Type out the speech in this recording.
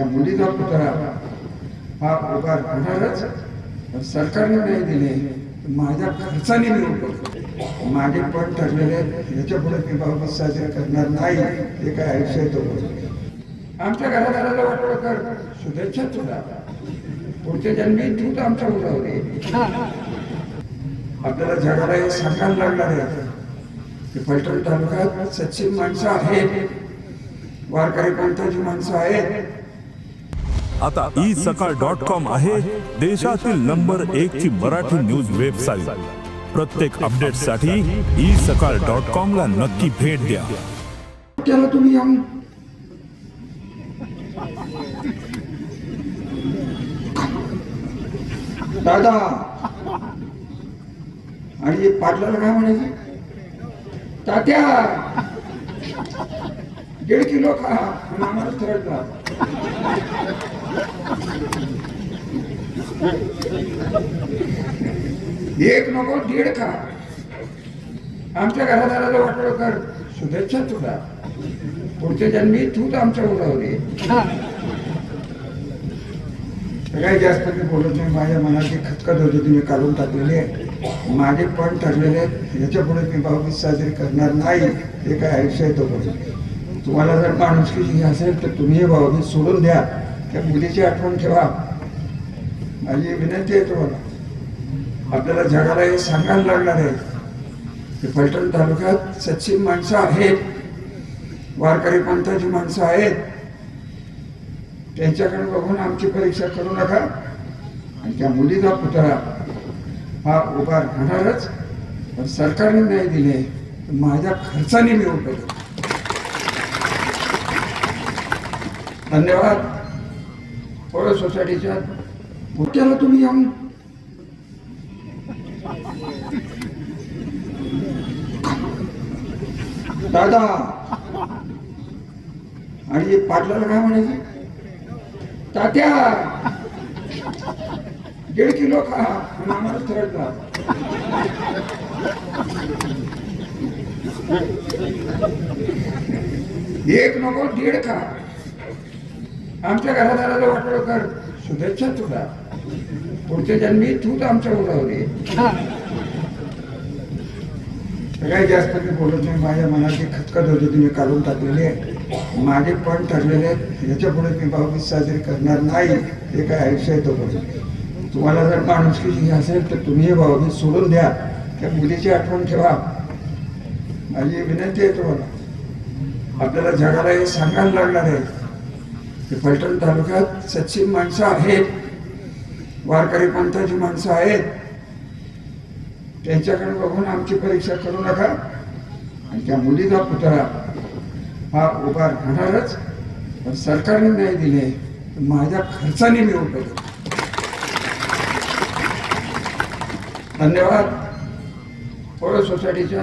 त्या मुलीचा पुतळा हा पगार होणारच सरकारने नाही दिले. माझ्या खर्चाने मी उभं माझे पण ठरलेले आहेत. याच्यापुढे मी भाऊ साजरे करणार नाही हे काय आयुष्य आहे तो आमच्या घरादाराला वाटलं कर शुभेच्छा तुला. पुढच्या जन्मी तूच आमच्या मुलावर आपल्याला जगाला हे सांगायला लागणार आहे. की फलटण तालुक्यात सचिन माणसं आहेत. वारकरी पंथाची माणसं आहेत. आता ई सकाळ डॉट कॉम आहे देशातील नंबर एक ची मराठी न्यूज वेबसाईट प्रत्येक अपडेटसाठी ई सकाळ डॉट कॉम ला नक्की भेट द्या. त्याला तुम्ही येऊन दादा! आणि पाटलाला काय म्हणायचं? तात्या! दीड किलो खा. आम्हाला थरडला एक नको दीड खा. आमच्या घरादाराला वाटलं कर. शुभेच्छा तुला. पुढच्या जन्मी तूच आमच्या मुलावर ये. जास्त मी बोलत नाही. माझ्या मनाची खतखत होती तुम्ही मी काढून टाकलेली आहे. माझे पण ठरलेले आहेत. याच्यापुढे मी भाऊबीज साजरी करणार नाही. हे काय आयुष्य आहे तो तुम्हाला जर माणुसकीची असेल तर तुम्ही हे भाऊबीज सोडून द्या. त्या मुलीची आठवण ठेवा. माझी विनंती आहे तुम्हाला. आपल्याला जगाला हे सांगायला लागणार आहे. की फलटण तालुक्यात सचिव माणसं आहेत. वारकरी पंथाची माणसं आहेत. त्यांच्याकडे बघून आमची परीक्षा करू नका. आणि त्या मुलीचा पुतळा हा उभा राहणारच. पण सरकारने नाही दिले. तर माझ्या खर्चाने मी उभं धन्यवाद. थोडं सोसायटीच्या पुढच्याला तुम्ही येऊन दादा आणि पाटलाला काय म्हणायचं? तात्या! दीड किलो खा. आणि आम्हाला थरडला एक नको दीड खा. आमच्या घरादाराला वाटलं कर शुभेच्छा तुला. पुढच्या जन्मी तूच आमच्या मुलावर ये. काही जास्त मी बोलत नाही माझ्या मनाची खतखत होती तुम्ही काढून टाकलेली आहे. माझे पण ठरलेले आहेत. याच्यापुढे मी भाऊबीज साजरी करणार नाही. हे काय आयुष्य आहे तो तुम्हाला जर माणुसकी असेल तर तुम्ही भाऊबीज सोडून द्या. त्या मुलीची आठवण ठेवा. माझी विनंती आहे तुम्हाला. आपल्याला जगाला हे सांगायला लागणार आहे. की फलटण तालुक्यात सचिन माणसं आहेत. वारकरी पंथाची माणसं आहेत. त्यांच्याकडे बघून आमची परीक्षा करू नका. आणि त्या मुलीचा पुतळा हा उभा राहणारच पण सरकारने नाही दिले. तर माझ्या खर्चाने मी उभे धन्यवाद. पोळो सोसायटीच्या